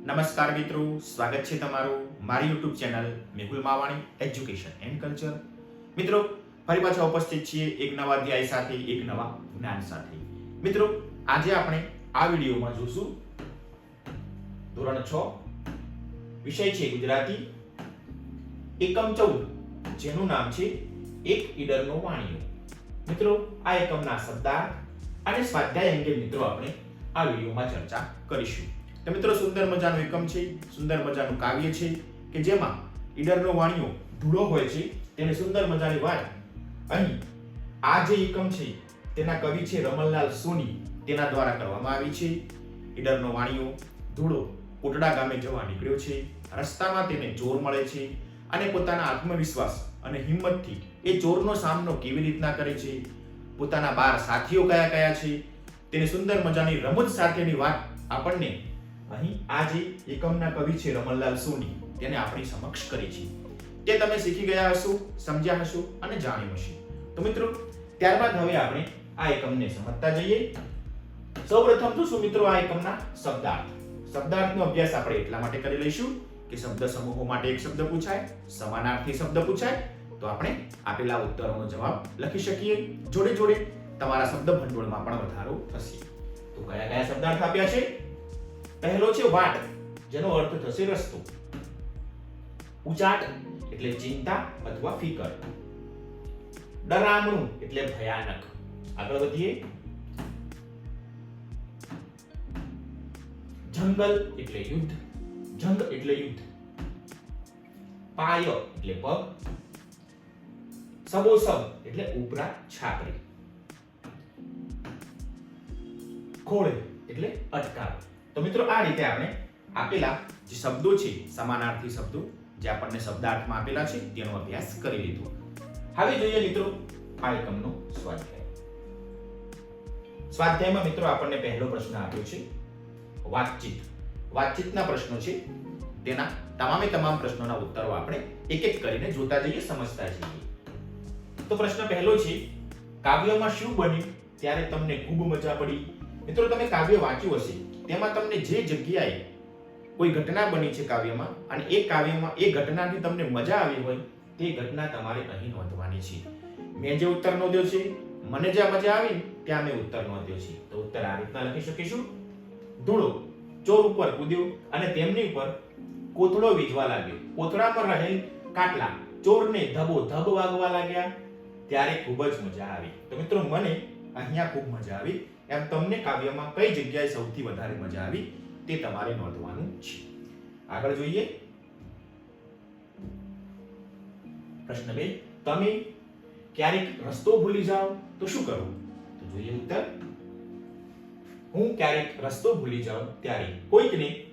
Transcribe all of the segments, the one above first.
નમસ્કાર મિત્રો, સ્વાગત છે તમારું મારી YouTube channel Mehul Mavani education and culture મિત્રો, ફરી પાછા ઉપસ્થિત છીએ એક નવા અધ્યાય સાથે, એક નવા જ્ઞાન સાથે. મિત્રો, આજે આપણે આ વિડીયોમાં જોશું ધોરણ છ, વિષય છે ગુજરાતી, એકમ ચૌદ, જેનું નામ છે એક ઈડરનો વાણિયો. મિત્રો, આ એકમના શબ્દાર્થ અને સ્વાધ્યાય અંગે મિત્રો આપણે આ વિડીયોમાં ચર્ચા કરીશું. તો મિત્રો, સુંદર મજાનું એકમ છે, સુંદર મજાનું કાવ્ય છે, કે જેમાં ઈડરનો વાણિયો ધૂળો હોય છે, તેને સુંદર મજાની વાત અહીં આ જે એકમ છે, તેના કવિ છે રમણલાલ સોની, તેના દ્વારા કરવામાં આવી છે. ઈડરનો વાણિયો ધૂળો કોટડા ગામે જવા નીકળ્યો છે. રસ્તામાં તેને ચોર મળે છે અને પોતાના આત્મવિશ્વાસ અને હિંમતથી એ ચોરનો સામનો કેવી રીતના કરે છે? પોતાના બાર સાથીઓ કયા કયા છે? તેની સુંદર મજાની રમત સાથેની વાત આપણને અહીં આ જે એકમના કવિ છે રમણલાલ સોની, તેને આપણી સમક્ષ કરી છે. તે તમે શીખી ગયા હશો, સમજ્યા હશો અને જાણ્યું હશે. તો મિત્રો, ત્યારબાદ હવે આપણે આ એકમને સમજતા જઈએ. સૌપ્રથમ તો શું મિત્રો આ એકમના શબ્દાર્થ? શબ્દાર્થનો અભ્યાસ આપણે એટલા માટે કરી લઈશું કે શબ્દ સમૂહો માટે એક શબ્દ પૂછાય, સમાનાર્થી શબ્દ પૂછાય. તો આપણે આપેલા ઉત્તરોનો જવાબ લખી શકીએ. જોડે જોડે તમારા શબ્દ ભંડોળમાં પણ વધારો થશે. તો કયા કયા શબ્દાર્થ આપ્યા છે? પહેલો છે વાટ, જેનો અર્થ થશે રસ્તો. ઉચાટ એટલે ચિંતા અથવા ફિકર. ડરામણું એટલે ભયાનક. આગળ વધીએ. જંગલ એટલે યુદ્ધ. જંગ એટલે યુદ્ધ. પાય એટલે પગ. સબોસબ એટલે ઉપરા છાપરી. ખોળે એટલે અટકાવ. તો મિત્રો આ રીતે આપણે આપેલા જે શબ્દો છે, સમાનાર્થી શબ્દો, જે આપણને શબ્દાર્થમાં આપેલા છે, તેનો અભ્યાસ કરી લીધો. હવે જોઈએ મિત્રો આ એકમનો સ્વાધ્યાય. સ્વાધ્યાયમાં મિત્રો આપણને પહેલો પ્રશ્ન આપ્યો છે, વાતચીત. વાતચીતના પ્રશ્નો છે, તેના તમામે તમામ પ્રશ્નોના ઉત્તરો આપણે એક એક કરીને જોતા જઈએ, સમજતા જઈએ. તો પ્રશ્ન પહેલો છે, કાવ્યમાં શું બન્યું? ત્યારે તમને ખૂબ મજા પડી. મિત્રો, તમે કાવ્ય વાંચ્યું હશે. તેમાં તમને જે જગ્યાએ કોઈ ઘટના બની છે કાવ્યમાં અને એ કાવ્યમાં, એ ઘટનાથી તમને મજા આવી હોય, તે ઘટના તમારે અહીં નોંધવાની છે. મેં જે ઉત્તર નોંધ્યો છે, મને જ્યાં મજા આવી ત્યાં મેં ઉત્તર નોંધ્યો છે. તો ઉત્તર આ રીતના લખી શકીશું. ધૂળો, ચોર ઉપર કૂદ્યો અને તેમની ઉપર કોથળો વીજવા લાગ્યો. કોથળામાં રહેલ કાટલા ચોરને ધબો ધબ વાગવા લાગ્યા. ત્યારે ખૂબ જ મજા આવી. તો મિત્રો, મને અહીંયા ખૂબ મજા આવી. એમ તમને કાવ્યમાં કઈ જગ્યાએ સૌથી વધારે મજા આવી તે તમારે નોંધવાનું છે. આગળ જોઈએ. પ્રશ્ન બે. તમે ક્યારેક રસ્તો ભૂલી જાઓ તો શું કરવું તો જોઈએ ઉત્તર. હું ક્યારેક રસ્તો ભૂલી જાઉં ત્યારે કોઈકને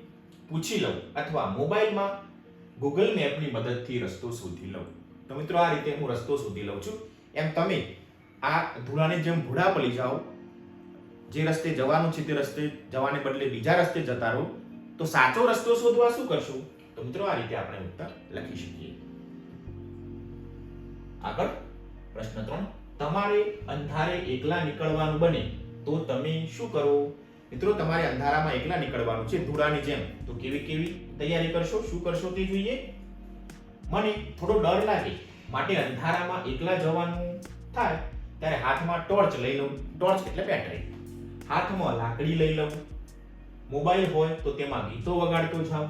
પૂછી લઉં અથવા મોબાઈલમાં ગૂગલ મેપની મદદથી રસ્તો શોધી લઉં. તો મિત્રો આ રીતે હું રસ્તો શોધી લઉં છું. એમ તમે આ ધૂળાને જેમ ભૂડા પડી જાઓ જે રસ્તે જવાનું છે તે રસ્તે જવાને બદલે બીજા રસ્તે જતા રહો, તો સાચો રસ્તો શોધવા શું કરશું? તો મિત્રો આ રીતે આપણે ઉત્તર લખી શકીએ. આગળ પ્રશ્ન ત્રણ. તમારે અંધારે એકલા નીકળવાનું બને, તો તમે શું કરો? મિત્રો, તમારે અંધારામાં એકલા નીકળવાનું છે, ધૂળાની જેમ. તો કેવી કેવી તૈયારી કરશો? શું કરશો તે જોઈએ. મને થોડો ડર લાગે, માટે અંધારામાં એકલા જવાનું થાય, ત્યારે હાથમાં ટોર્ચ લઈ લઉં. ટોર્ચ એટલે બેટરી હાથમાં લાકડી લઈ લઉં. મોબાઈલ હોય તો તેમાં ગીતો વગાડતો જાઉં.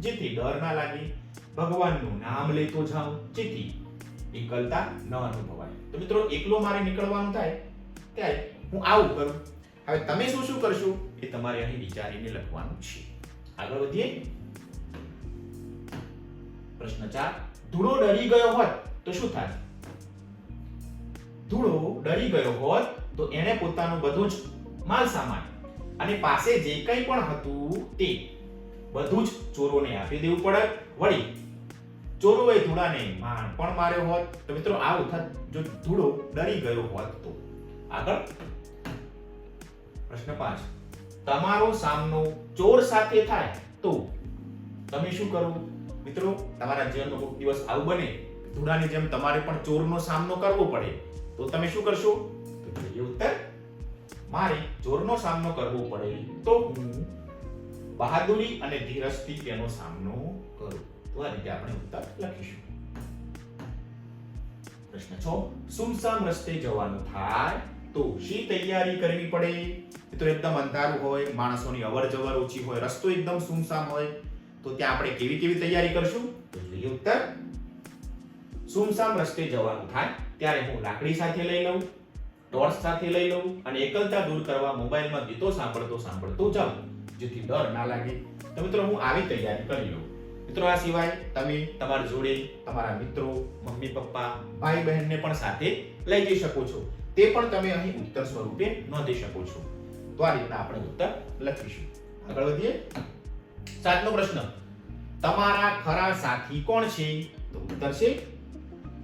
જેથી ડર ના લાગે. ભગવાનનું નામ લેતો જાઉં. જેથી એકલતા ન અનુભવાય. તો મિત્રો, એકલો મારે નીકળવાનું થાય, ત્યારે હું આવું કરું. હવે તમે શું શું કરશો એ તમારે અહીં વિચારીને લખવાનું છે. આગળ વધીએ. પ્રશ્ન ચાર. ધૂળો ડરી ગયો હોત તો શું થાય? ધૂળો ડરી ગયો હોત તો એણે પોતાનું બધું જ માલ સામાન અને પાસે જે કંઈ પણ હતું તે બધું જ ચોરોને આપી દેવું પડે. વળી, ચોરોએ ધૂળાને માણ પણ માર્યો હોત. તો મિત્રો આવું થાત જો ધૂળો ડરી ગયો હોત તો? આગળ. પ્રશ્ન પાંચ. તમારો સામનો ચોર સાથે થાય તો તમે શું કરો? મિત્રો, તમારા જીવનનો કોઈક દિવસ આવું બને, ધૂળાની જેમ તમારે પણ ચોરનો સામનો કરવો પડે. તો તમે શું કરશો? તો ઉત્તર. મારે ચોરનો સામનો કરવો પડે તો હું બહાદુરી અને ધીરજથી તેનો સામનો કરું. તો આ રીતે આપણે ઉત્તર લખીશું. પ્રશ્ન છ. સુમસામ રસ્તે જવાનું થાય તો શી તૈયારી કરવી પડે? તો એકદમ અંધારું હોય, માણસોની અવર જવર ઓછી હોય, રસ્તો એકદમ સુમસામ હોય. તો ત્યાં આપણે કેવી કેવી તૈયારી કરશું? તો જોઈએ ઉત્તર. સુમસામ રસ્તે જવાનું થાય ત્યારે હું લાકડી સાથે લઈ લઉં. ટોર્ચ સાથે લઈ લઉં અને એકલતા દૂર કરવા મોબાઈલમાં ગીતો સાંભળતો સાંભળતો જાઉં, જેથી ડર ના લાગે. તો મિત્રો, હું આવી તૈયારી કરી લઉં. મિત્રો, આ સિવાય તમે તમારી જોડે, તમારા મિત્રો, મમ્મી, પપ્પા ભાઈ બહેનને પણ સાથે લઈ જઈ શકો છો. તે પણ તમે અહીં ઉત્તર સ્વરૂપે નોંધી શકો છો. તો આ રીતના આપણે ઉત્તર લખીશું. આગળ વધીએ. સાતમો પ્રશ્ન. તમારા ખરા સાથી કોણ છે? તો ઉત્તર છે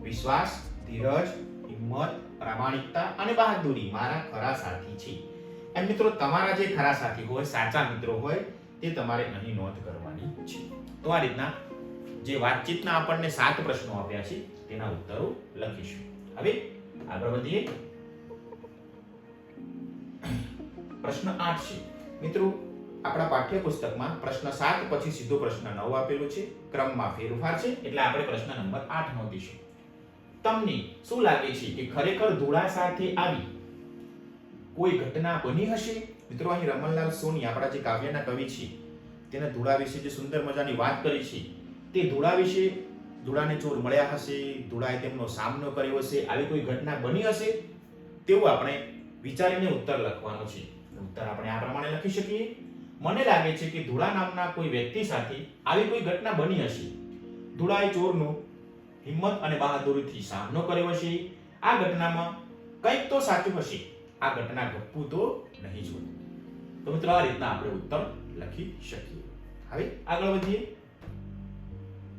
વિશ્વાસ, ધીરજ, હિંમત પ્રામાણિકતા અને બહાદુરી મારા ખરા સાથી છે. એમ મિત્રો, તમારા જે ખરા સાથી હોય, સાચા મિત્રો હોય, તે તમારે અહીં નોંધ કરવાની છે. તો આ રીતના જે વાતચીતના આપણને સાત પ્રશ્નો આપ્યા છે, તેના ઉત્તરો લખીશું. હવે આગળ વધીએ. પ્રશ્ન આઠ છે. મિત્રો, આપણા પાઠ્યપુસ્તકમાં પ્રશ્ન સાત પછી સીધો પ્રશ્ન નવ આપેલો છે. ક્રમમાં ફેરફાર છે, એટલે આપણે પ્રશ્ન નંબર આઠ નોંધીશું. તમને શું લાગે છે કે ખરેખર ધોળા સાથે આવી કોઈ ઘટના બની હશે? મિત્રો, અહીં રમણલાલ સોની આપણા જે કાવ્યના કવિ છે, તેને ધોળા વિશે જે સુંદર મજાની વાત કરી છે, તે ધોળા વિશે ધોળાને ચોર મળ્યા હશે, ધોળાએ તેમનો સામનો કર્યો હશે, આવી કોઈ ઘટના બની હશે? તેવું આપણે વિચારીને ઉત્તર લખવાનો છે. ઉત્તર આપણે આ પ્રમાણે લખી શકીએ. મને લાગે છે કે ધોળા નામના કોઈ વ્યક્તિ સાથે આવી કોઈ ઘટના બની હશે. ધોળાએ ચોરનો હિંમત અને બહાદુરીથી સામનો કર્યો હશે. આ ઘટનામાં કંઈક તો સાચું હશે. આ ઘટના ગપ્પુ તો નહીં જ તો મિત્રો, આ રીતના આપણે ઉત્તર લખી શકીએ. હવે આગળ વધીએ.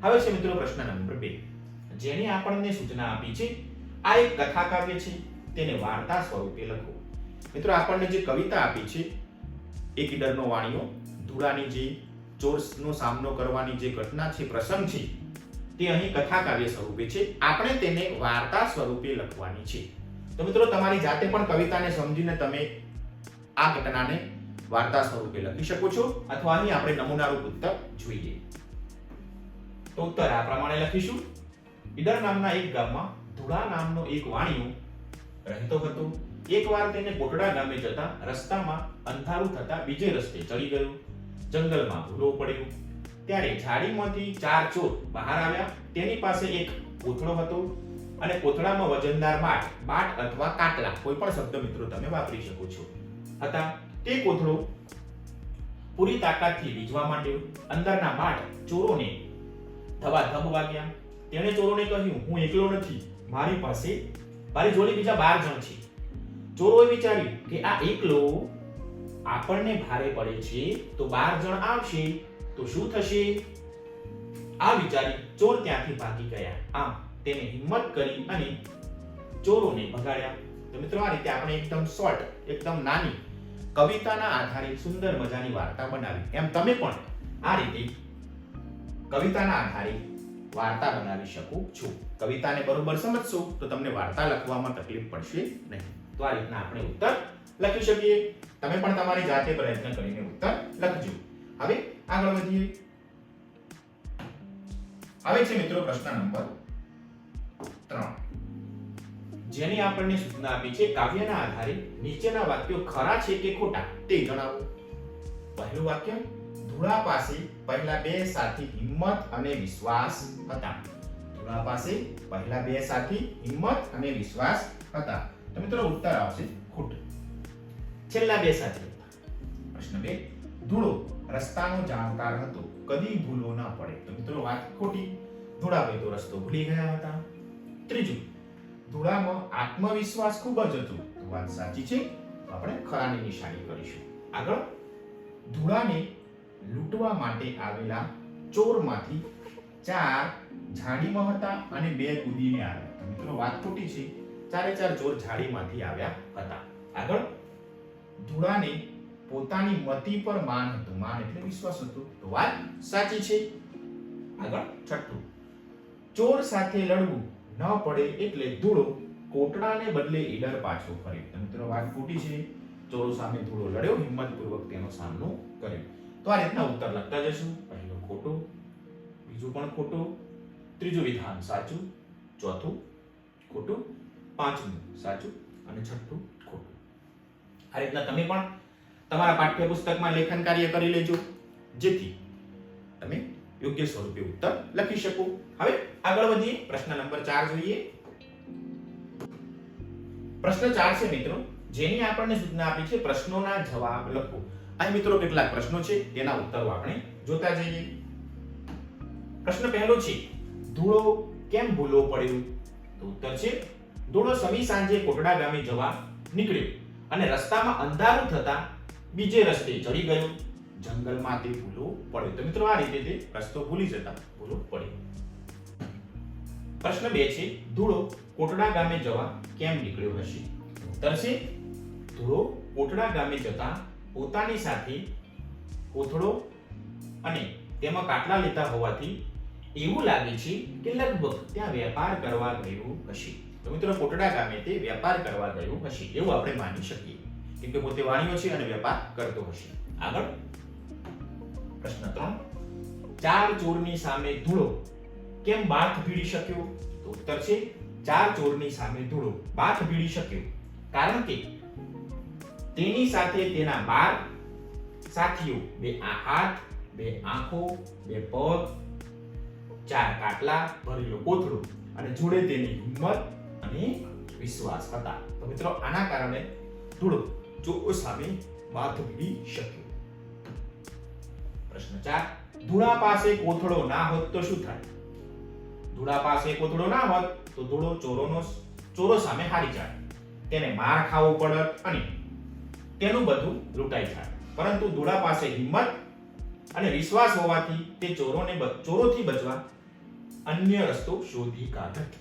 હવે છે મિત્રો પ્રશ્ન નંબર બે. જેની આપણને સૂચના આપી છે, આ એક કથા કાવ્ય છે. તેને વાર્તા સ્વરૂપે લખો. મિત્રો, આપણને જે કવિતા આપી છે એક ઈડરનો વાણિયો ધૂળાની જે ચોરનો સામનો કરવાની જે ઘટના છે, પ્રસંગ છે તે અહીં કથા કાવ્ય સ્વરૂપે છે. આપણે તેને વાર્તા સ્વરૂપે લખવાની છે. તો મિત્રો, તમારી જાતે પણ કવિતાને સમજીને તમે આ ઘટનાને વાર્તા સ્વરૂપે લખી શકો છો. અથવા અહીં આપણે નમૂનારૂપ ઉત્તર જોઈએ. તો ઉત્તર આ પ્રમાણે લખીશું. ઈડર નામના એક ગામમાં ધુળા નામનો એક વાણિયો રહેતો હતો. એકવાર તેને કોટડા ગામે જતા રસ્તામાં અંધારું થતા બીજે રસ્તે ચડી ગયો. જંગલમાં ભૂલો પડ્યો. ત્યારે ઝાડીમાંથી ચાર ચોર બહાર આવ્યા. તેની પાસે એક કોથળો હતો અને કોથળામાં વજનદાર બાટ બાટ અથવા કાટલા, કોઈ પણ શબ્દ મિત્રો તમે વાપરી શકો છો. હતા. તે કોથળો પૂરી તાકાતથી વીજવા માંડ્યો. અંદરના બાટ ચોરોને ધબાધબ વાગ્યા. તેણે ચોરોને કહ્યું, હું એકલો નથી. મારી પાસે, મારી જોડે બીજા બાર જણ છે. ચોરોએ વિચાર્યું કે આ એકલો આપણને ભારે પડે છે, તો બાર જણ આવશે, તો શું થશે? આ વિચારી ચોર ત્યાંથી ભાગી ગયા. આમ તેને હિંમત કરી અને ચોરોને ભગાડ્યા. તો મિત્રો, આ રીતે આપણે એકદમ શોર્ટ એકદમ નાની, કવિતાના આધારે સુંદર મજાની વાર્તા બનાવી. એમ તમે પણ આ રીતે કવિતાના આધારે વાર્તા બનાવી શકું છું. કવિતાને બરોબર સમજશો, તો તમને વાર્તા લખવામાં તકલીફ પડશે નહીં. તો આ રીતના આપણે ઉત્તર લખી શકીએ. તમે પણ તમારી જાતે પ્રયત્ન કરીને ઉત્તર લખજો. હવે આગળ વધીએ. હવે છે મિત્રો પ્રશ્ન નંબર ત્રણ. જેની આપણને સૂચના આપી છે, કાવ્યના આધારે નીચેના વાક્યો ખરા છે કે ખોટા તે જણાવો. પહેલું વાક્ય, ધુળા પાસે પહેલા બે સાથી હિંમત અને વિશ્વાસ હતા. ધુળા પાસે પહેલા બે સાથી હિંમત અને વિશ્વાસ હતા. તો મિત્રો ઉત્તર આવશે ખોટું. છેલ્લા બે સાથે પ્રશ્ન બે, ધૂળો રસ્તાનો જાણકાર હતો. કદી ભૂલો ના પડે. તો મિત્રો, વાત ખોટી. ધૂળાભાઈ તો રસ્તો ભૂલી ગયા હતા. ત્રીજું, ધૂળામાં આત્મવિશ્વાસ ખૂબ જ હતો. તો વાત સાચી છે. આપણે ખરાની નિશાની કરીશું. આગળ, ધૂળાને લૂંટવા માટે આવેલા ચોરમાંથી ચાર ઝાડીમાં હતા અને બે કૂદીને આવ્યા. મિત્રો, વાત ખોટી છે. ચારે ચાર ચોર ઝાડીમાંથી આવ્યા હતા. આગળ ધૂળાને પોતાની મતિ પર માન હતું. માન એટલે વિશ્વાસ હતો. તો વાત સાચી છે. આગળ છઠ્ઠું. ચોર સાથે લડવું ન પડે એટલે ધૂળો કોટડાને બદલે ઈડર પાછો ફર્યો મિત્રો વાત ખોટી છે. ચોરો સામે ધૂળો લડ્યો, હિંમતપૂર્વક તેનો સામનો કર્યો. તો આ રીતના ઉત્તર લખતા જશું. પહેલો ખોટું, બીજું પણ ખોટું, ત્રીજું વિધાન સાચું, ચોથું ખોટું, પાંચમું સાચું અને છઠ્ઠું આ રીતના તમે પણ તમારા પાઠ્યપુસ્તકમાં લેખન કાર્ય કરી લેજો. જેથી તમે યોગ્ય સ્વરૂપે ઉત્તર લખી શકો. હવે આગળ વધીએ. પ્રશ્ન નંબર ચાર જોઈએ. પ્રશ્ન ચાર છે મિત્રો. જેની આપણને સૂચના આપી છે પ્રશ્નોના જવાબ લખો. અહીં મિત્રો કેટલાક પ્રશ્નો છે. તેના ઉત્તરો આપણે જોતા જઈએ. પ્રશ્ન પહેલો છે, ધૂળો કેમ ભૂલો પડ્યો? તો ઉત્તર છે, ધૂળો સમી સાંજે કોટડા ગામે જવા નીકળ્યો. અને રસ્તામાં અંધારું થતા બીજે રસ્તે ચડી ગયો. જંગલમાં તે ભૂલો પડ્યું તો મિત્રો આ રીતે તે રસ્તો ભૂલી જતા ભૂલું પડ્યું પ્રશ્ન બે છે, ધૂળો કોટડા ગામે જવા કેમ નીકળ્યો હશે? ઉત્તર છે, ધૂળો કોટડા ગામે જતા પોતાની સાથે કોથળો અને તેમાં કાટલા લેતા હોવાથી એવું લાગે છે કે લગભગ ત્યાં વેપાર કરવા ગયું હશે. તો મિત્રો કોટડા ગામે તે વેપાર કરવા ગયો હશે એવું આપણે માની શકીએ. કેમ કે પોતે વાણિયો છે અને વેપાર કરતો હશે. આગળ પ્રશ્ન ત્રણ. ચાર ચોરની સામે ધૂળો કેમ બાથ ભીડી શક્યો? તો ઉત્તર છે ચાર ચોરની સામે ધૂળો બાથ ભીડી શક્યો. કારણ કે તેની સાથે તેના બાર સાથીઓ, બે આ હાથ, બે આંખો, બે પગ, ચાર કાટલા, ભરેલો કોથળો અને જોડે તેની હિંમત અને વિશ્વાસ હતા. તો મિત્રો, આના કારણે થોડો જો સામે બાથ ભીડી શક્યો. પ્રશ્ન ચાર, ધૂળા પાસે કોથળો ના હોત તો શું થાય? ધૂળા પાસે કોથળો ના હોત તો ધૂળો ચોરોનો ચોરો સામે હારી જાય. તેને માર ખાવો પડત અને તેનું બધું લૂંટાઈ જાય. પરંતુ ધૂળા પાસે હિંમત અને વિશ્વાસ હોવાથી તે ચોરોને ચોરોથી બચવા અન્ય રસ્તો શોધી કાઢત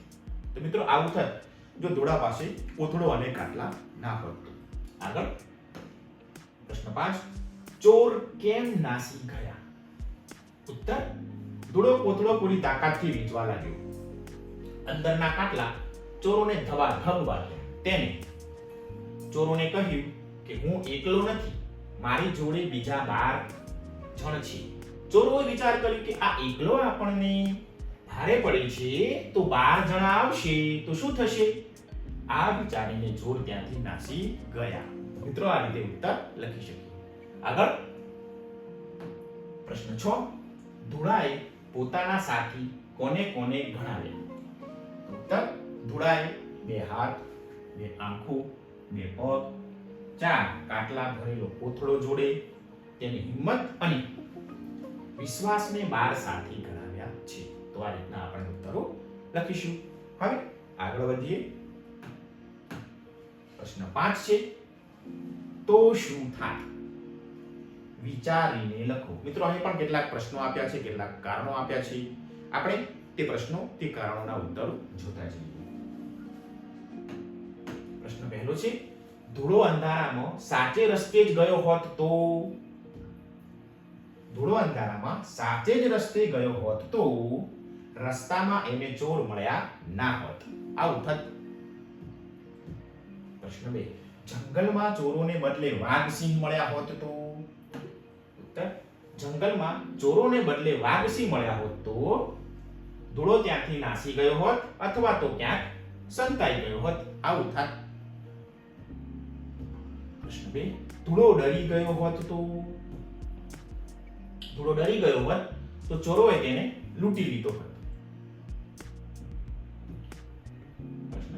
તો મિત્રો આવું થત જો ધોળા પાસે કોથળો અને કાટલા ના હોત આગળ. પ્રશ્ન પાંચ. ચોર કેમ નાસી ગયા? ઉત્તર. ધૂળો કોથળો પૂરી તાકાતથી વીંચવા લાગ્યો. અંદરના કાટલા ચોરોને ધવા ધબ તેને ચોરોને કહ્યું કે, હું એકલો નથી. મારી જોડે બીજા બાર જણ છે. ચોરોએ વિચાર કર્યો કે, આ એકલો આપણને ભારે પડે છે, તો બાર જણા આવશે, તો શું થશે? આ વિચારીને ચોર ત્યાંથી નાસી ગયા. મિત્રો, આ રીતે ઉત્તર લખી શકીએ. આગળ. પ્રશ્ન છ. ધુળાએ પોતાના સાથી કોને કોને ગણાવ્યા? ઉત્તર, ધુળાએ બે હાથ, બે આંખો, બે પગ, ચાર કાટલા ભરેલો કોથળો જોડે તેની હિંમત અને વિશ્વાસને બાર સાથી ગણાવ્યા છે. તો આ રીતના આપણે ઉત્તરો લખીશું. હવે આગળ વધીએ. પ્રશ્ન પાંચ છે. તો શું થાય? વિચારીને લખો. મિત્રો, અહીં પણ કેટલાક પ્રશ્નો આપ્યા છે, કેટલાક કારણો આપ્યા છે. આપણે તે પ્રશ્નો, તે કારણોના ઉત્તરો જોતા જઈએ. પ્રશ્ન પહેલો છે, ધૂળો અંધારામાં સાચે રસ્તે જ ગયો હોત તો? ધૂળો અંધારામાં સાચે જ રસ્તે ગયો હોત તો? રસ્તામાં એને ચોર મળ્યા ના હોત. આવું થત. પ્રશ્ન બે. જંગલમાં ચોરોને બદલે વાઘ સિંહ મળ્યા હોત તો? ઉત્તર. જંગલમાં ચોરોને બદલે વાઘ સિંહ મળ્યા હોત તો? ધૂળો ત્યાંથી નાસી ગયો હોત અથવા તો ક્યાંક સંતાઈ ગયો હોત? આવું થાત પ્રશ્ન બે. ધૂળો ડરી ગયો હોત તો? ધૂળો ડરી ગયો હોત તો ચોરોએ તેને લૂંટી લીધો હોત.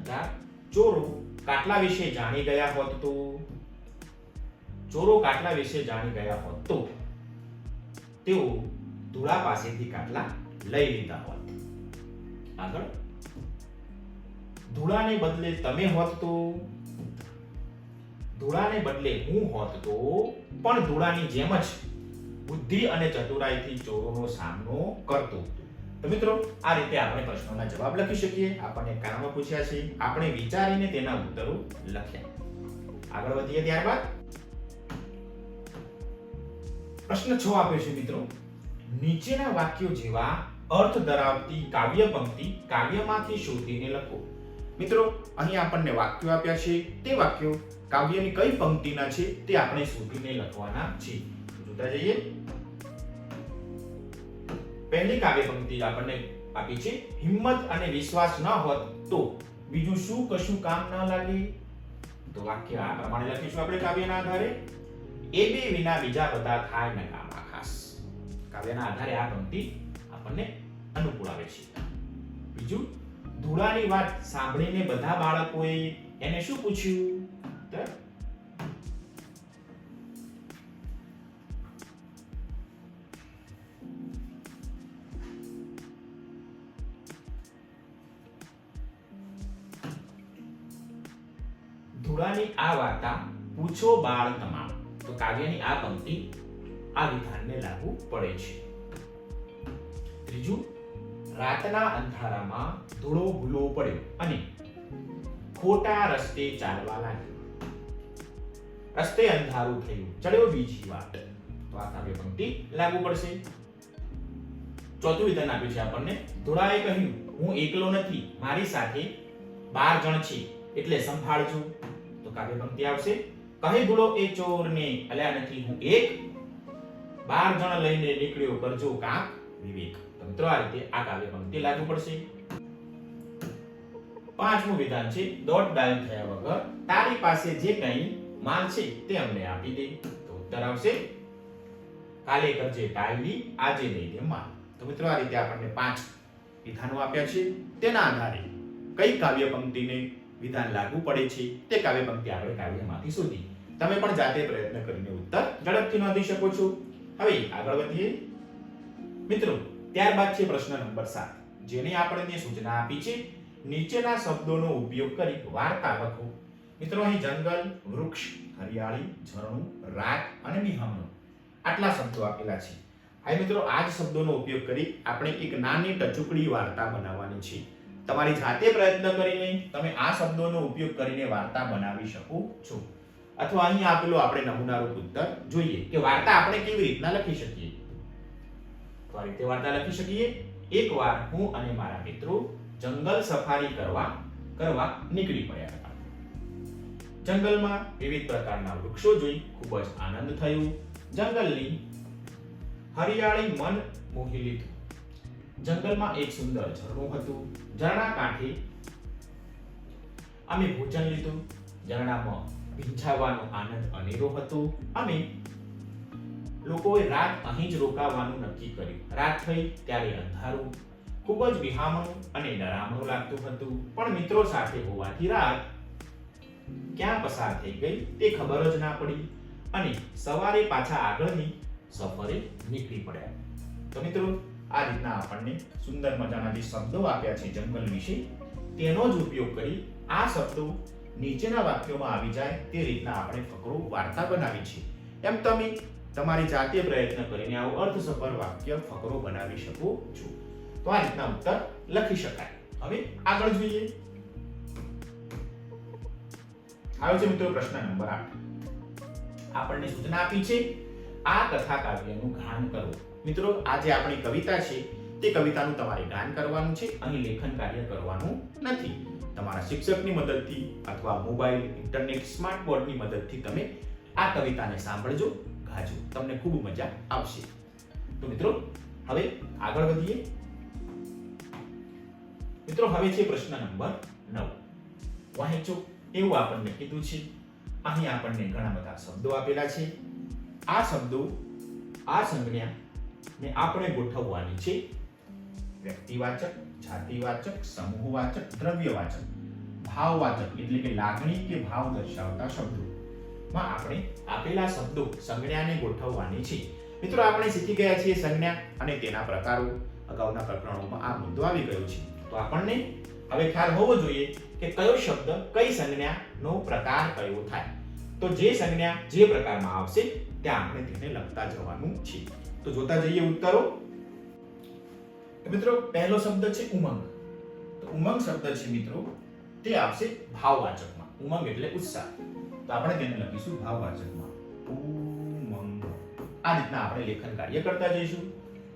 પ્રશ્ન ચાર કાટલા વિશે જાણી ગયા હોત? તો ચોરો કાટલા વિશે જાણી ગયા હોત? તો તેઓ ધૂળા પાસેથી કાટલા લઈ લીધા હોત. આગળ. ધૂળાને બદલે તમે હોત તો ધૂળાને બદલે હું હોત તો પણ ધૂળાની જેમ જ બુદ્ધિ અને ચતુરાઈથી ચોરોનો સામનો કરતો તો મિત્રો, આ રીતે આપણે પ્રશ્નોના જવાબ લખી શકીએ. આપણને કારણો પૂછ્યા છે. આપણે વિચારીને તેના ઉત્તરો લખ્યા. આગળ વધીએ ત્યારબાદ. પ્રશ્ન છ આપ્યો છે મિત્રો. નીચેના વાક્યો જેવા અર્થ ધરાવતી કાવ્ય પંક્તિ કાવ્યમાંથી શોધીને લખો. મિત્રો, અહીં આપણને વાક્યો આપ્યા છે. તે વાક્યો કાવ્યની કઈ પંક્તિના છે તે આપણે શોધીને લખવાના છે જોતા જઈએ. પહેલી કાવ્ય પંક્તિ આપણને આપી છે, હિંમત અને વિશ્વાસ ન હોત તો બીજું શું કશું કામ ન લાગે? તો વાક્ય આ પ્રમાણે લખીશું આપણે કાવ્યના આધારે. એ બે વિના બીજા બધા થાય ને કામ ખાસ. કાવ્યના આધારે આ પંક્તિ આપણને અનુકૂળ આવે છે. બીજું, ધૂળાની વાત સાંભળીને બધા બાળકોએ એને શું પૂછ્યું? તો આ વાર્તા પૂછો બાળ તમામ. તો કાવ્યની આ પંક્તિ આ વિધાનને લાગુ પડે છે. ત્રીજું, રાતના અંધારામાં ધૂળો ભૂલો પડ્યો અને ખોટા રસ્તે ચાલવા લાગ્યો. રસ્તે અંધારું થયું, ચડ્યો બીજી વાત તો આ કાવ્ય પંક્તિ લાગુ પડશે. ચોથું વિધાન આપ્યું છે આપણને. ધોળાએ કહ્યું, હું એકલો નથી, મારી સાથે બાર જણ છે, એટલે સંભાળજો. તો કાવ્ય પંક્તિ આવશે. કહે ભૂલો એ ચોરને અલ્યા નથી, હું એક. બાર જણ લઈને નીકળ્યો કરજો કાંક વિવેક. મિત્રો, આ રીતે આ કાવ્ય પંક્તિ લાગુ પડશે. પાંચમું વિધાન છે દોઢ ડાયલ થયા વગર તારી પાસે જે કંઈ માલ છે તે અમને આપી દે. તો ઉત્તર આવશે, કાલે કરજે ટાઈલી આજે લઈ દે માલ. તો મિત્રો, આ રીતે આપણને પાંચ વિધાનો આપ્યા છે. તેના આધારે કઈ કાવ્ય પંક્તિને વિધાન લાગુ પડે છે, તે કાવ્ય પંક્તિ આપણે કાવ્યમાંથી શોધી. તમે પણ જાતે પ્રયત્ન કરીને ઉત્તર ઝડપથી નોંધી શકો છો. હવે આગળ વધીએ. મિત્રો, ત્યારબાદ છે પ્રશ્ન નંબર સાત, જેને આપણને સૂચના આપી છે. નીચેના શબ્દોનો ઉપયોગ કરી વાર્તા લખો. મિત્રો, અહીં જંગલ, વૃક્ષ, હરિયાળી, ઝરણું રાત અને નિહમણું આટલા શબ્દો આપેલા છે. હવે મિત્રો, આ જ શબ્દોનો ઉપયોગ કરી આપણે એક નાની ટચુકડી વાર્તા બનાવવાની છે. તમારી જાતે પ્રયત્ન કરીને તમે આ શબ્દોનો ઉપયોગ કરીને વાર્તા બનાવી શકો છો. અથવા અહીં આપેલો આપણે નમૂનારૂપ ઉત્તર જોઈએ કે વાર્તા આપણે કેવી રીતના લખી શકીએ? તો આ રીતે વાર્તા લખી શકીએ. એકવાર હું અને મારા મિત્રો જંગલ સફારી કરવા કરવા નીકળી પડ્યા હતા. જંગલમાં વિવિધ પ્રકારના વૃક્ષો જોઈ ખૂબ જ આનંદ થયો. જંગલની હરિયાળી મન મોહી લીધું જંગલમાં એક સુંદર ઝરણું હતું. ઝરણા કાંઠે અમે ભોજન લીધું. ઝરણામાં ભીંજાવાનો આનંદ અનેરો હતો. અમે લોકોએ રાત અહીં જ રોકાવાનું નક્કી કર્યું. રાત થઈ ત્યારે અંધારું, ખૂબ જ વિહામણું અને ડરામણું લાગતું હતું. પણ મિત્રો સાથે હોવાથી રાત ક્યાં પસાર થઈ ગઈ તે ખબર જ ના પડી અને સવારે પાછા આગળની સફરે નીકળી પડ્યા. તો મિત્રો આ રીતના આપણને સુંદર મજાના જે શબ્દો આપ્યા છે જંગલ વિશે, તેનો જ ઉપયોગ કરી આ શબ્દો નીચેના વાક્યોમાં આવી જાય તે રીતના આપણે ફકરો વાર્તા બનાવી છે. એમ તમે તમારી જાતે પ્રયત્ન કરીને આવું અર્થસભર વાક્ય ફકરો બનાવી શકો છો. તો આ રીતના ઉત્તર લખી શકાય. હવે આગળ જોઈએ. આવે છે મિત્રો પ્રશ્ન નંબર આઠ. આપણને સૂચના આપી છે, આ કથા કાવ્યનું ગાન કરો. મિત્રો આ જે આપણી કવિતા છે. તે કવિતાનું તમારે ગાન કરવાનું છે, અહીં લેખન કાર્ય કરવાનું નથી. તમારા શિક્ષકની મદદથી અથવા મોબાઈલ, ઇન્ટરનેટ, સ્માર્ટ બોર્ડની મદદથી તમે આ કવિતાને સાંભળજો, ગાજો. તમને ખૂબ મજા આવશે. તો મિત્રો, હવે આગળ વધીએ. મિત્રો, હવે છે પ્રશ્ન નંબર નવ. વાંચો એવું આપણને કીધું છે. અહીં આપણને ઘણા બધા શબ્દો આપેલા છે. આ શબ્દો આ સંજ્ઞા ને આપણે ગોઠવવાની છે વ્યક્તિવાચક, જાતિવાચક, સમૂહવાચક, દ્રવ્યવાચક, ભાવવાચક એટલે કે લાગણી કે ભાવ દર્શાવતા શબ્દો. માં આપણે આપેલા શબ્દો સંજ્ઞાને ગોઠવવાની છે. મિત્રો, આપણે શીખી ગયા છીએ સંજ્ઞા અને તેના પ્રકારો. અગાઉના પ્રકરણોમાં આ મુદ્દો આવી ગયો છે. તો આપણને હવે ખ્યાલ હોવો જોઈએ કે કયો શબ્દ કઈ સંજ્ઞાનો પ્રકાર કયો થાય. તો જે સંજ્ઞા જે પ્રકારમાં આવશે, ત્યાં આપણે તેને લખતા જવાનું છે. તો જોતા જઈએ ઉત્તરો. મિત્રો, પહેલો શબ્દ છે ઉમંગ. તો ઉમંગ શબ્દ છે મિત્રો, તે આપશે ભાવવાચકમાં. ઉમંગ એટલે ઉત્સાહ. તો આપણે તેને લખીશું ભાવવાચકમાં. ઉમંગ. આ રીતના આપણે લેખન કાર્ય કરતા જઈશું.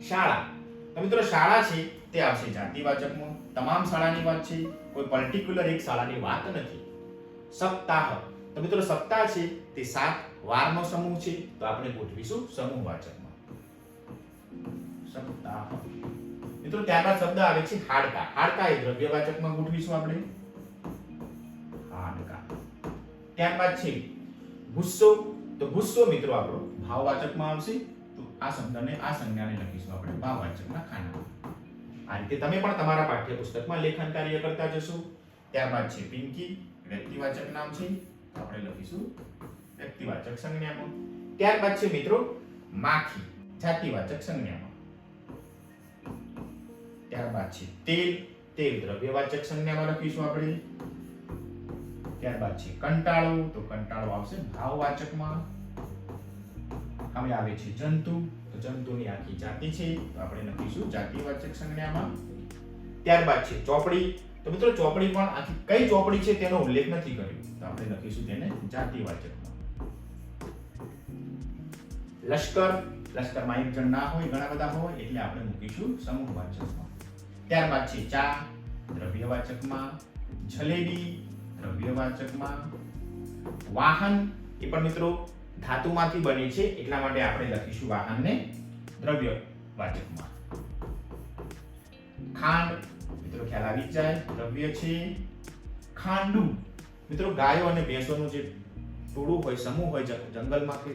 શાળા. તો મિત્રો, શાળા છે, તે આવશે જાતિવાચકમાં. તમામ શાળાની વાત છે. કોઈ પર્ટિક્યુલર એક શાળાની વાત નથી. સપ્તાહ. તો મિત્રો, સપ્તાહ છે, તે સાત વારનો સમૂહ છે. તો આપણે ગોઠવીશું સમૂહવાચકમાં સપ્તાહ મિત્રો ત્યારબાદ શબ્દ આવે છે હાડકા. હાડકા એ દ્રવ્યવાચકમાં ગોઠવીશું આપણે. હાડકા. ત્યારબાદ છે ગુસ્સો. તો ગુસ્સો મિત્રો આપણો ભાવવાચકમાં આવશે. તો આ શબ્દને, આ સંજ્ઞાને લખીશું આપણે, ભાવવાચકના ખાના આ રીતે તમે પણ તમારા પાઠ્યપુસ્તકમાં લેખન કાર્ય કરતા જશો. ત્યારબાદ છે પિંકી, વ્યક્તિવાચક નામ છે. આપણે લખીશું વ્યક્તિવાચક સંજ્ઞામાં. ત્યારબાદ છે મિત્રો, માખી, જાતિવાચક સંજ્ઞામાં. ત્યારબાદ છે તેલ તેલ દ્રવ્યવાચક સંજ્ઞામાં લખીશું આપણે. ત્યારબાદ છે કંટાળો, તો કંટાળો આવશે ભાવવાચકમાં. હવે આવે છે જંતુ, તો જંતુની આખી જાતિ છે, તો આપણે લખીશું જાતિવાચક સંજ્ઞામાં. ત્યારબાદ છે ચોપડી, તો મિત્રો ચોપડી પણ આખી કઈ ચોપડી છે તેનો ઉલ્લેખ નથી કર્યો. તો આપણે લખીશું તેને જાતિવાચકમાં. લશ્કર, લશ્કરમાં એક જણ ના હોય, ઘણા બધા હોય, એટલે આપણે મૂકીશું સમૂહવાચકમાં. ત્યારબાદ છે ચા દ્રવ્યવાચકમાં, જલેબી, દ્રવ્યવાચકમાં. વાહન, એ પણ મિત્રો ધાતુમાંથી બને છે, એટલા માટે આપણે લખીશું વાહનને દ્રવ્યવાચકમાં. ખાંડ, મિત્રો ખ્યાલ આવી જાય, દ્રવ્ય છે. ખાંડુ, મિત્રો ગાયો અને ભેંસોનું જે ટોળું હોય, સમૂહ હોય જંગ- જંગલમાં કે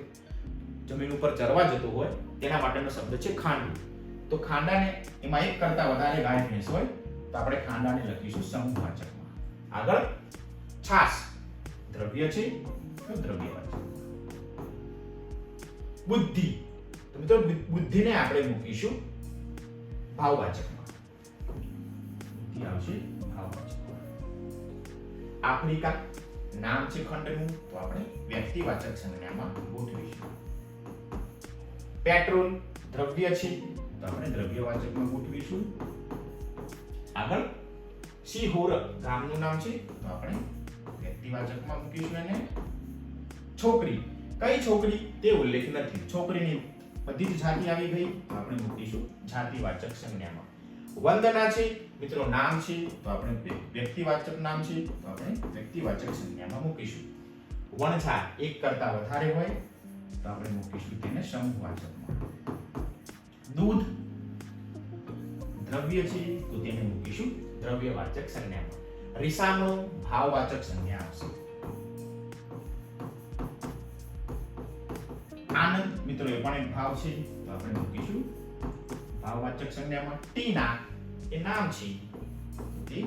જમીન ઉપર ચરવા જતું હોય, તેના માટેનો શબ્દ છે ખાંડુ. તો ખાંડાને એમાં એક કરતા વધારે ગાય ભેંસ હોય, તો આપણે ખાંડાને લખીશું સમૂહવાચકમાં આગળ છાસ દ્રવ્ય છે તો દ્રવ્યવાચક બુદ્ધિ. તો મિત્રો બુદ્ધિને આપણે મૂકીશું ભાવવાચકમાં. બુદ્ધિ આવશે ભાવવાચકમાં. આફ્રિકા નામ છે ખંડનું, તો આપણે વ્યક્તિવાચક સંજ્ઞામાં ગોઠવીશું. પેટ્રોલ દ્રવ્ય છે તો આપણે દ્રવ્યવાચકમાં ગોઠવીશું. આગળ સિહોર ગામનું નામ છે, તો આપણે વ્યક્તિવાચકમાં મૂકીશું એને. છોકરી. કઈ છોકરી? તે ઉલ્લેખ નથી. છોકરીની બધી જ જાતિ આવી ગઈ, તો આપણે મૂકીશું જાતિવાચક સંજ્ઞામાં. વંદના છે, મિત્રો નામ છે, તો આપણે વ્યક્તિવાચક નામ છે, તો આપણે વ્યક્તિવાચક સંજ્ઞામાં મૂકીશું. વણઝાર એક કરતા વધારે હોય, તો આપણે મૂકીશું તેને સમૂહવાચકમાં. દૂધ, દ્રવ્ય છે, તો તેને મૂકીશું. દ્રવ્યવાચક સંજ્ઞામાં. રિસાનો ભાવવાચક સંજ્ઞા આવશે. આનંદ, મિત્રો, એ પણ એક ભાવ છે. તો આપણે મૂકીશું. ભાવવાચક સંજ્ઞામાં ટીના એ નામ છે. તે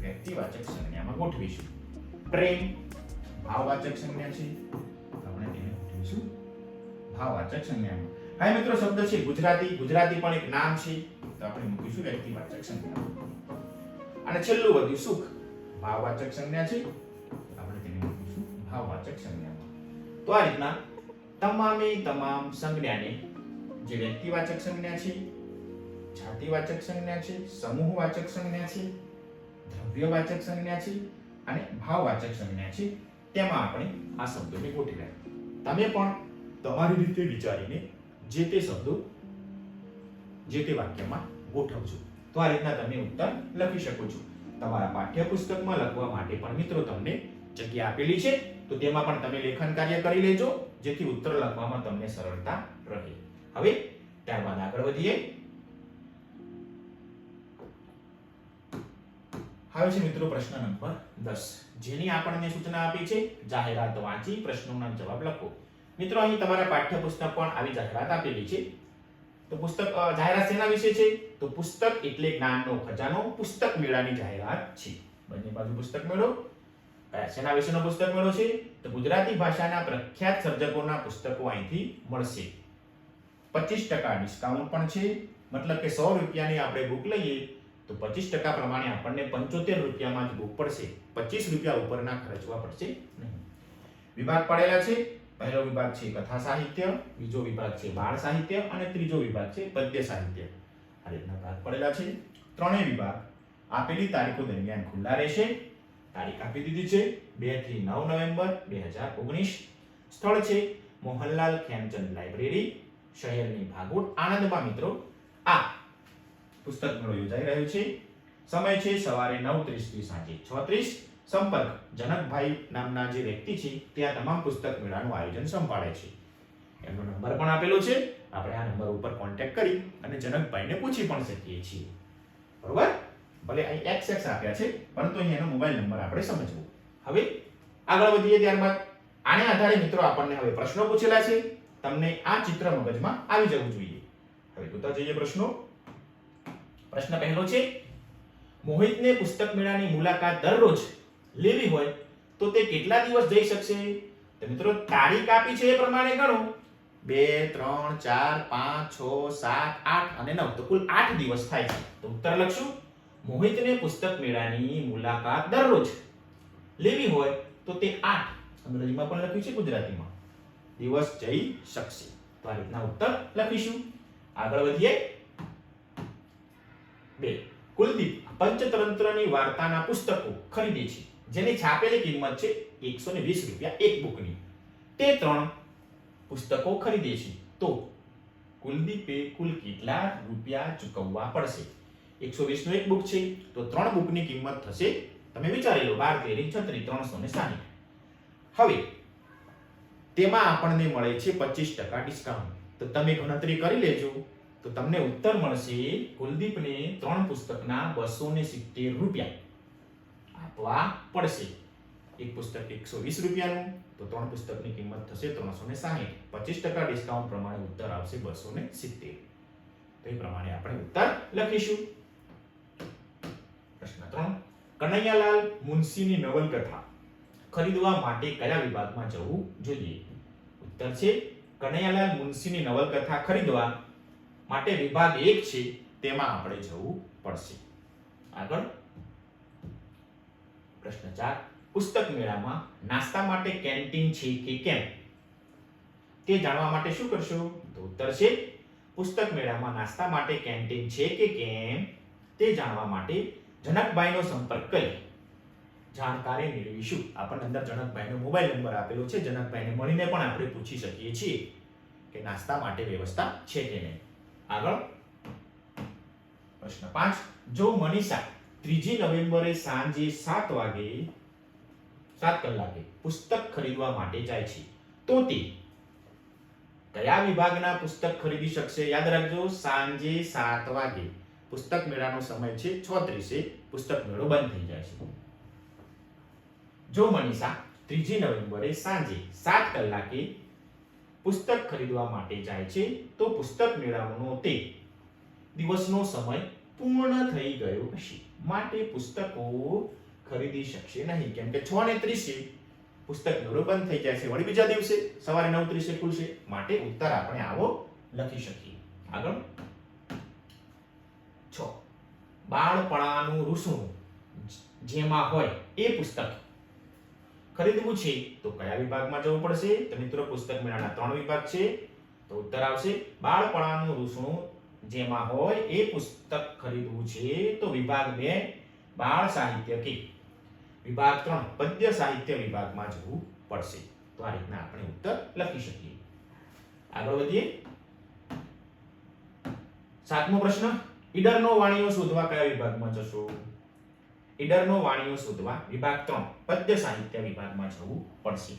વ્યક્તિવાચક સંજ્ઞામાં ગોઠવીશું. પ્રેમ, ભાવવાચક સંજ્ઞા છે. આપણે તેને ગોઠવીશું. ભાવવાચક સંજ્ઞામાં. હા મિત્રો, શબ્દ છે ગુજરાતી. ગુજરાતી પણ એક નામ છે. તો આપણે મૂકીશું વ્યક્તિવાચક સંજ્ઞા. અને છેલ્લું વધ્યું સુખ. ભાવવાચક સંજ્ઞા છે. આપણે તેને મૂકીશું ભાવવાચક સંજ્ઞા. તો આ રીતના તમામે તમામ સંજ્ઞાને જે વ્યક્તિવાચક સંજ્ઞા છે, જાતિવાચક સંજ્ઞા છે, સમૂહવાચક સંજ્ઞા છે, દ્રવ્યવાચક સંજ્ઞા છે અને ભાવવાચક સંજ્ઞા છે. તેમાં આપણે આ શબ્દોને ગોઠવી તમે પણ તમારી રીતે વિચારીને જે તે શબ્દો, જે તે વાક્યમાં ગોઠવજો. તો આ રીતના તમે ઉત્તર લખી શકો છો. તમારા પાઠ્યપુસ્તકમાં લખવા માટે પણ મિત્રો તમને જગ્યા આપેલી છે, તો તેમાં પણ તમે લેખન કાર્ય કરી લેજો, જેથી ઉત્તર લખવામાં તમને સરળતા રહે. હવે ત્યારબાદ આગળ વધીએ. હવે છે મિત્રો પ્રશ્ન નંબર દસ. જેની આપણને સૂચના આપી છે, જાહેરાત વાંચી પ્રશ્નોના જવાબ લખો. મિત્રો, અહીં તમારા પાઠ્યપુસ્તક પણ આવી જાહેરાત આપેલી છે. તો પુસ્તક જાહેરાત શેના વિશે છે? તો પુસ્તક એટલે જ્ઞાનનો ખજાનો, પુસ્તક મેળાની જાહેરાત છે. બંને બાજુ પુસ્તક મેળો. શેના વિશેનો પુસ્તક મેળો છે? તો ગુજરાતી ભાષાના પ્રખ્યાત સર્જકોના પુસ્તકો અહીંથી મળશે. પચીસ ટકા ડિસ્કાઉન્ટ પણ છે. મતલબ કે સો રૂપિયાની આપણે બુક લઈએ, તો પચીસ ટકા પ્રમાણે આપણને પંચોતેર રૂપિયામાં જ બુક પડશે. પચીસ રૂપિયા ઉપરના ખર્ચવા પડશે નહીં. વિભાગ પડેલા છે. પહેલો વિભાગ છે કથા સાહિત્ય, બીજો વિભાગ છે બાળ સાહિત્ય અને ત્રીજો વિભાગ છે પદ્ય સાહિત્ય. આ રીતના ભાગ પડેલા છે. ત્રણેય વિભાગ આપેલી તારીખો દરમિયાન ખુલ્લા રહેશે. તારીખ આપી દીધી છે બેથી નવ નવેમ્બર બે હજાર ઓગણીસ. સ્થળ છે મોહનલાલ ખેમચંદ લાઇબ્રેરી. શહેરની ભાગોળ આણંદમાં મિત્રો આ પુસ્તક મેળો યોજાઈ રહ્યો છે. સમય છે સવારે નવ ત્રીસથી સાંજે છ સંપર્ક. જનકભાઈ નામના જે વ્યક્તિ છે, તે આ તમામ પુસ્તક મેળાનું આયોજન સંભાળે છે. એમનો નંબર પણ આપેલો છે. આપણે આ નંબર ઉપર કોન્ટેક્ટ કરી અને જનકભાઈને પૂછી પણ શકીએ છીએ. બરોબર? ભલે અહીં એક્સ એક્સ આપ્યા છે, પરંતુ અહીં એનો મોબાઈલ નંબર આપણે સમજવો. હવે આગળ વધીએ ત્યારબાદ. આને આધારે મિત્રો આપણને હવે પ્રશ્નો પૂછેલા છે. તમને આ ચિત્ર મગજમાં આવી જવું જોઈએ. હવે જોતા જઈએ પ્રશ્નો. પ્રશ્ન પહેલો છે, મોહિતને પુસ્તક મેળાની મુલાકાત દરરોજ લેવી હોય, તો તે કેટલા દિવસ જઈ શકશે? તો મિત્રો, તારીખ આપી છે એ પ્રમાણે ગણો. બે, ત્રણ, ચાર, પાંચ, છ, સાત, આઠ અને નવ. તો કુલ આઠ દિવસ થાય છે. તો ઉત્તર લખશું. મોહિતને પુસ્તક મેળાની મુલાકાત દરરોજ. લેવી હોય, તો તે આઠ. અંગ્રેજીમાં પણ લખ્યું છે, ગુજરાતીમાં. દિવસ જઈ શકશે. તો આ રીતના ઉત્તર લખીશું. આગળ વધીએ. બે. કુલદીપ પંચતંત્રની વાર્તાના પુસ્તકો ખરીદે છે. જેની છાપેલી કિંમત છે એકસો ને વીસ રૂપિયા એક બુકની તે ત્રણ પુસ્તકો ખરીદે છે. તો કુલદીપે કુલ કેટલા રૂપિયા ચૂકવવા પડશે? એકસો વીસનું એક બુક છે. તો ત્રણ બુકની કિંમત થશે, તમે વિચારી લો, બાર તેરી છત્રીસ ત્રણસો ને સાહીઠ. હવે, તેમાં આપણને મળે છે પચીસ ટકા ડિસ્કાઉન્ટ તો તમે ગણતરી કરી લેજો. તો તમને ઉત્તર મળશે કુલદીપને ત્રણ પુસ્તકના બસો સિત્તેર રૂપિયા. આપવા પડશે. એક પુસ્તક એકસો વીસ રૂપિયાનું, તો ત્રણ પુસ્તકની કિંમત થશે ત્રણસો ને સાહીઠ. પચીસ ટકા ડિસ્કાઉન્ટ પ્રમાણે ઉત્તર આવશે બસો ને સિત્તેર. તો એ પ્રમાણે આપણે ઉત્તર લખીશું. પ્રશ્ન ત્રણ. કનૈયાલાલ મુનશીની નવલકથા ખરીદવા માટે કયા વિભાગમાં જવું જોઈએ? ઉત્તર છે, કનૈયાલાલ મુનશીની નવલકથા ખરીદવા માટે વિભાગ એક છે, તેમાં આપણે જવું પડશે. આગળ. પ્રશ્ન ચાર પુસ્તક મેળામાં નાસ્તા માટે કેન્ટીન છે કે કેમ? તે જાણવા માટે શું કરશો? તો ઉત્તર છે, પુસ્તક મેળામાં નાસ્તા માટે કેન્ટીન છે કે કેમ? તે જાણવા માટે જનકભાઈનો સંપર્ક કરી જાણકારી મેળવીશું. આપણને અંદર જનકભાઈનો મોબાઈલ નંબર આપેલો છે. જનકભાઈને મળીને પણ આપણે પૂછી શકીએ છીએ કે નાસ્તા માટે વ્યવસ્થા છે કે નહીં. આગળ પ્રશ્ન પાંચ. જો મનીષા ત્રીજી નવેમ્બરે સાંજે સાત વાગે, સાત કલાકે પુસ્તક ખરીદવા માટે જાય છે. તો તે કયા વિભાગના પુસ્તક ખરીદી શકશે યાદ રાખજો, સાંજે સાત વાગે. પુસ્તક મેળાનો સમય છે છ ત્રીસે પુસ્તક મેળો બંધ થઈ જાય છે. જો મનીષા ત્રીજી નવેમ્બરે સાંજે સાત કલાકે પુસ્તક ખરીદવા માટે જાય છે, તો પુસ્તક મેળાનો તે દિવસનો સમય પૂર્ણ થઈ ગયો હશે. માટે પુસ્તકો ખરીદી શકશે નહીં. કેમ કે છ ને ત્રીસે પુસ્તક મેળો બંધ થઈ જાય છે. વળી બીજા દિવસે સવારે નવ ત્રીસે ખુલશે. માટે ઉત્તર આપણે આવો લખી શકીએ. આગળ. છ. બાળપણાનું રૂસણું જેમાં હોય એ પુસ્તક ખરીદવું છે તો કયા વિભાગમાં જવું પડશે? તો મિત્રો, પુસ્તક મેળાના ત્રણ વિભાગ છે. તો ઉત્તર આવશે બાળપણાનું રૂસણું જેમાં હોય એ પુસ્તક ખરીદવું છે, તો વિભાગ બે, બાળ સાહિત્ય કે. વિભાગ ત્રણ, પદ્ય સાહિત્ય વિભાગમાં જવું પડશે. તો આ રીતના આપણે ઉત્તર લખી શકીએ. આગળ વધીએ. સાતમો પ્રશ્ન. ઈડરનો વાણીઓ શોધવા કયા વિભાગમાં જશો? ઈડરનો વાણીઓ શોધવા વિભાગ ત્રણ, પદ્ય સાહિત્ય વિભાગમાં જવું પડશે.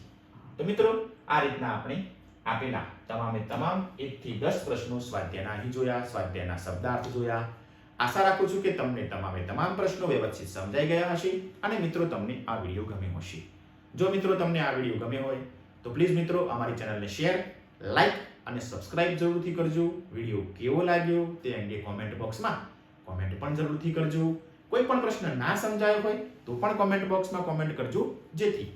તો મિત્રો, આ રીતના આપણે આપેલા. તમામે તમામ એકથી દસ પ્રશ્નો સ્વાધ્યાયના અહીં જોયા, સ્વાધ્યાયના શબ્દાર્થ જોયા. આશા રાખું છું કે તમને તમામે તમામ પ્રશ્નો વ્યવસ્થિત સમજાઈ ગયા હશે અને મિત્રો, તમને આ વીડિયો ગમ્યો હશે. જો મિત્રો, તમને આ વીડિયો ગમ્યો હોય, તો પ્લીઝ મિત્રો, અમારી ચેનલને શેર, લાઈક અને સબસ્ક્રાઇબ જરૂરથી કરજો. વીડિયો કેવો લાગ્યો તે અંગે કોમેન્ટ બોક્સમાં કોમેન્ટ પણ જરૂરથી કરજો. કોઈ પણ પ્રશ્ન ના સમજાયો હોય તો પણ કોમેન્ટ બોક્સમાં કોમેન્ટ કરજો. જેથી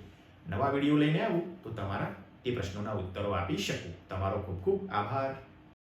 નવા વીડિયો લઈને આવું તો તમારા તે પ્રશ્નોના ઉત્તરો આપી શકું. તમારો ખૂબ ખૂબ આભાર.